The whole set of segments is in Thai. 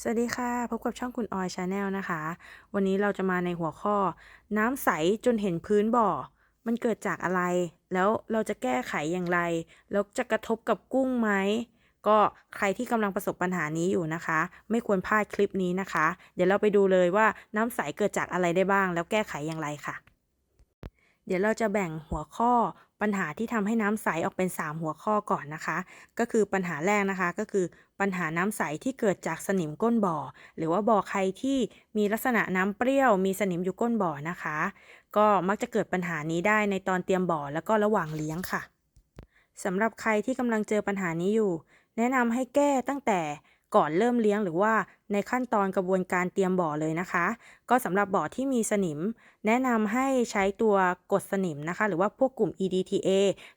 สวัสดีค่ะ พบกับช่องคุณออยชาแนลนะคะ วันนี้เราจะมาในหัวข้อ น้ำใสจนเห็นพื้นบ่อ มันเกิดจากอะไร แล้วเราจะแก้ไขอย่างไร แล้วจะกระทบกับกุ้งไหม ก็ใครที่กำลังประสบปัญหานี้อยู่นะคะ ไม่ควรพลาดคลิปนี้นะคะ เดี๋ยวเราไปดูเลยว่าน้ำใสเกิดจากอะไรได้บ้าง แล้วแก้ไขอย่างไรค่ะ เดี๋ยวเราจะแบ่งหัวข้อ ปัญหาที่ทำให้น้ำใสออกเป็น 3 หัวข้อก่อนนะคะ ก็คือปัญหาแรกนะคะก็คือปัญหาน้ำใสที่เกิดจากสนิมก้นบ่อ หรือว่าบ่อใครที่มีลักษณะน้ำเปรี้ยว มีสนิมอยู่ก้นบ่อนะคะ ก็มักจะเกิดปัญหานี้ได้ในตอนเตรียมบ่อแล้วก็ระหว่างเลี้ยงค่ะสำหรับใครที่กำลังเจอปัญหานี้อยู่ แนะนำให้แก้ตั้งแต่ ก่อนเริ่มเลี้ยงหรือว่าในขั้นตอนกระบวนการเตรียมบ่อเลยนะคะ ก็สำหรับบ่อที่มีสนิม แนะนำให้ใช้ตัวกดสนิมนะคะ หรือว่าพวกกลุ่ม EDTA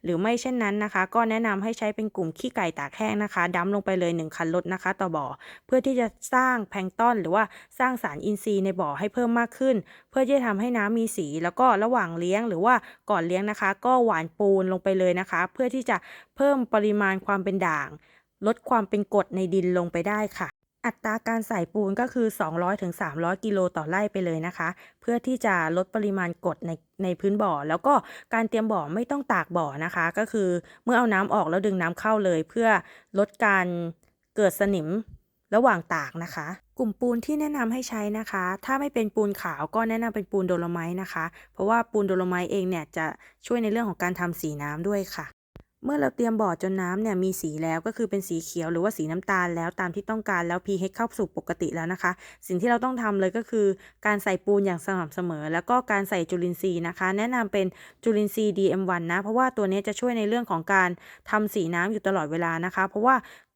หรือไม่เช่นนั้นนะคะ ก็แนะนำให้ใช้เป็นกลุ่มขี้ไก่ตากแห้งนะคะดั้มลงไปเลย 1 คันรถนะคะ ต่อบ่อ เพื่อที่จะสร้างแพลงตอน หรือว่าสร้างสารอินทรีย์ในบ่อให้เพิ่มมากขึ้น เพื่อที่จะทำให้น้ำมีสี แล้วก็ระหว่างเลี้ยงหรือว่าก่อนเลี้ยงนะคะ ก็หวานปูนลงไปเลยนะคะ เพื่อที่จะเพิ่มปริมาณความเป็นด่าง ลดความเป็นกรดในดินลงไปได้ค่ะ อัตราการใส่ปูนก็คือ 200-300 กิโลต่อไร่ไปเลยนะคะ เพื่อที่จะลดปริมาณกรดในในพื้นบ่อ แล้วก็การเตรียมบ่อไม่ต้องตากบ่อนะคะ ก็คือเมื่อเอาน้ำออกแล้วดึงน้ำเข้าเลย เพื่อลดการเกิดสนิมระหว่างตากนะคะ กลุ่มปูนที่แนะนำให้ใช้นะคะ ถ้าไม่เป็นปูนขาวก็แนะนำเป็นปูนโดโลไมต์นะคะ เพราะว่าปูนโดโลไมต์เองเนี่ยจะช่วยในเรื่องของการทำสีน้ำด้วยค่ะ เมื่อเราเตรียมบ่อจนน้ำเนี่ยมีสีแล้วก็คือเป็นสีเขียวหรือว่าสีน้ำตาลแล้วตามที่ต้องการแล้ว pH เข้าสู่ปกติแล้วนะคะ สิ่งที่เราต้องทำเลยก็คือ การใส่ปูนอย่างสม่ำเสมอ แล้วก็การใส่จุลินทรีย์นะคะ แนะนำเป็นจุลินทรีย์ DM1 นะ เพราะว่าตัวนี้จะช่วยในเรื่องของการทำสีน้ำอยู่ตลอดเวลานะคะ เพราะว่า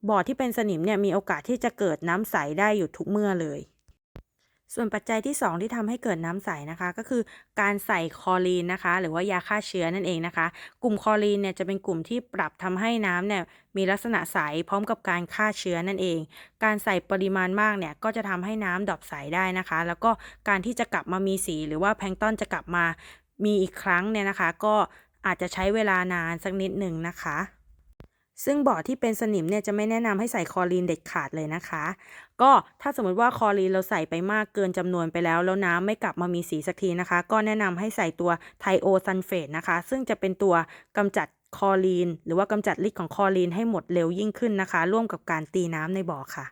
บ่อที่เป็นสนิมเนี่ยมีโอกาสที่จะเกิดน้ำใสได้อยู่ทุกเมื่อเลย ส่วนปัจจัยที่ 2 ที่ทำให้เกิดน้ำใสนะคะ ก็คือการใส่คอรีนนะคะ หรือว่ายาฆ่าเชื้อนั่นเองนะคะ กลุ่มคอรีนเนี่ยจะเป็นกลุ่มที่ปรับทำให้น้ำเนี่ยมีลักษณะใสพร้อมกับการฆ่าเชื้อนั่นเอง การใส่ปริมาณมากเนี่ยก็จะทำให้น้ำดอปใสได้นะคะ แล้วก็การที่จะกลับมามีสี หรือว่าแพลงก์ตอนจะกลับมามีอีกครั้งเนี่ยนะคะ ก็อาจจะใช้เวลานานสักนิดหนึ่งนะคะ ซึ่งบ่อที่เป็นสนิมเนี่ยจะไม่แนะนำให้ใส่คอรีนเด็ดขาดเลยนะคะ ก็ถ้าสมมติว่าคอรีนเราใส่ไปมากเกินจำนวนไปแล้ว แล้วน้ำไม่กลับมามีสีสักทีนะคะ ก็แนะนำให้ใส่ตัวไทโอซันเฟตนะคะ ซึ่งจะเป็นตัวกำจัดคอรีน หรือว่ากำจัดฤทธิ์ของคอรีนให้หมดเร็วยิ่งขึ้นนะคะ ร่วมกับการตีน้ำในบ่อค่ะ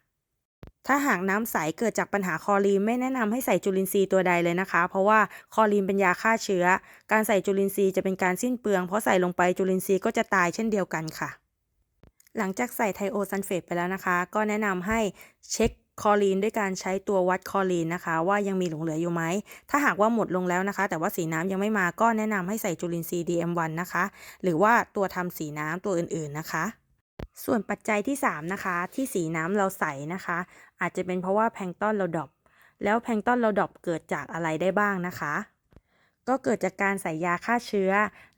ถ้าหากน้ำใสเกิดจากปัญหาคอรีนไม่แนะนำให้ใส่จุลินทรีย์ตัวใดเลยนะคะ เพราะว่าคอรีนเป็นยาฆ่าเชื้อ การใส่จุลินทรีย์จะเป็นการสิ้นเปลือง เพราะใส่ลงไปจุลินทรีย์ก็จะตายเช่นเดียวกันค่ะ หลังจากใส่ไทโอซันเฟตไปแล้วนะคะ ก็แนะนำให้เช็คคอรีนด้วยการใช้ตัววัดคอรีนนะคะ ว่ายังมีหลงเหลืออยู่ไหม ถ้าหากว่าหมดลงแล้วนะคะ แต่ว่าสีน้ำยังไม่มาก็แนะนำให้ใส่จุลินทรีย์ DM1 นะคะ หรือว่าตัวทำสีน้ำตัวอื่นๆนะคะ ส่วนปัจจัยที่ 3 นะคะ ที่สีน้ำเราใส่นะคะ อาจจะเป็นเพราะว่าแพลงก์ตอนเราดรอปแล้วแพลงก์ตอนเราดรอปเกิดจากอะไรได้บ้างนะคะ ก็เกิดจากการใส่ยาฆ่าเชื้อ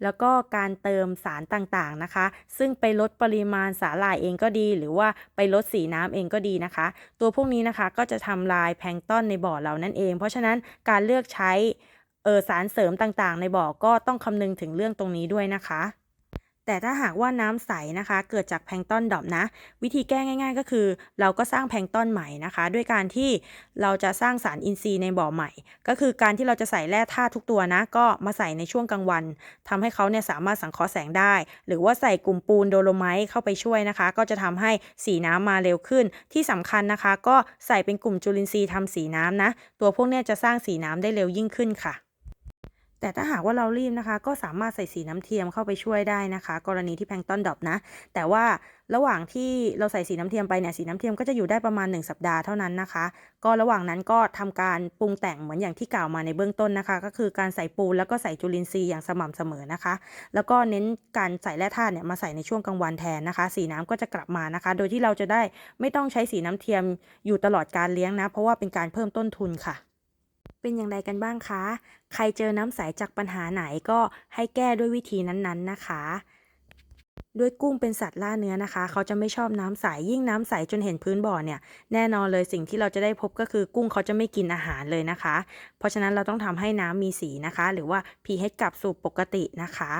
แล้วก็การเติมสารต่างๆนะคะ ซึ่งไปลดปริมาณสาหร่ายเองก็ดี หรือว่าไปลดสีน้ำเองก็ดีนะคะ ตัวพวกนี้นะคะก็จะทำลายแพลงตอนในบ่อเรานั่นเอง เพราะฉะนั้นการเลือกใช้เออสารเสริมต่างๆ ในบ่อก็ต้องคำนึงถึงเรื่องตรงนี้ด้วยนะคะ แต่ถ้าหากว่าน้ำใสนะคะ เกิดจากแพลงก์ตอนดรอปนะ วิธีแก้ง่าย ๆ ก็คือ เราก็สร้างแพลงก์ตอนใหม่นะคะ ด้วยการที่เราจะสร้างสารอินทรีย์ในบ่อใหม่ ก็คือการที่เราจะใส่แร่ธาตุทุกตัวนะ ก็มาใส่ในช่วงกลางวันทำให้เขาเนี่ยสามารถสังเคราะห์แสงได้ หรือว่าใส่กลุ่มปูนโดโลไมต์เข้าไปช่วยนะคะ ก็จะทำให้สีน้ำมาเร็วขึ้น ที่สำคัญนะคะ ก็ใส่เป็นกลุ่มจุลินทรีย์ทำสีน้ำนะ ตัวพวกเนี้ยจะสร้างสีน้ำได้เร็วยิ่งขึ้นค่ะ แต่ถ้าหากว่าเรารีบนะคะ ก็สามารถใส่สีน้ำเทียมเข้าไปช่วยได้นะคะ กรณีที่แพลงตอนดรอปนะ แต่ว่าระหว่างที่เราใส่สีน้ำเทียมไปเนี่ยสีน้ำเทียมก็จะอยู่ได้ประมาณ 1 สัปดาห์เท่านั้นนะคะ ก็ระหว่างนั้นก็ทำการปรุงแต่งเหมือนอย่างที่กล่าวมาในเบื้องต้นนะคะ ก็คือการใส่ปูนแล้วก็ใส่จุลินทรีย์อย่างสม่ำเสมอนะคะ แล้วก็เน้นการใส่แร่ธาตุเนี่ยมาใส่ในช่วงกลางวันแทนนะคะ สีน้ำก็จะกลับมานะคะ โดยที่เราจะได้ไม่ต้องใช้สีน้ำเทียมอยู่ตลอดการเลี้ยงนะ เพราะว่าเป็นการเพิ่มต้นทุนค่ะ เป็นอย่างไรกันบ้างคะ ใครเจอน้ำใสจากปัญหาไหนก็ให้แก้ด้วยวิธีนั้นๆนะคะ ด้วยกุ้งเป็นสัตว์ล่าเนื้อนะคะ เขาจะไม่ชอบน้ำใสยิ่งน้ำใสจนเห็นพื้นบ่อเนี่ย แน่นอนเลยสิ่งที่เราจะได้พบก็คือกุ้งเขาจะไม่กินอาหารเลยนะคะ เพราะฉะนั้นเราต้องทำให้น้ำมีสีนะคะ หรือว่า pH กลับสู่ปกตินะคะ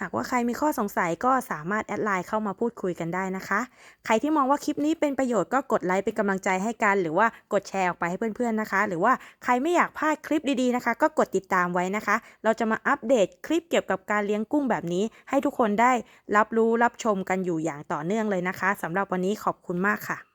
หากว่าใครมีข้อสงสัยก็สามารถแอดไลน์เข้ามาพูดคุยกันได้นะคะ ใครที่มองว่าคลิปนี้เป็นประโยชน์ก็กดไลค์เป็นกำลังใจให้กัน หรือว่ากดแชร์ออกไปให้เพื่อนๆนะคะ หรือว่าใครไม่อยากพลาดคลิปดีๆนะคะ ก็กดติดตามไว้นะคะ เราจะมาอัปเดตคลิปเกี่ยวกับการเลี้ยงกุ้งแบบนี้ ให้ทุกคนได้รับรู้รับชมกันอยู่อย่างต่อเนื่องเลยนะคะสำหรับวันนี้ขอบคุณมากค่ะ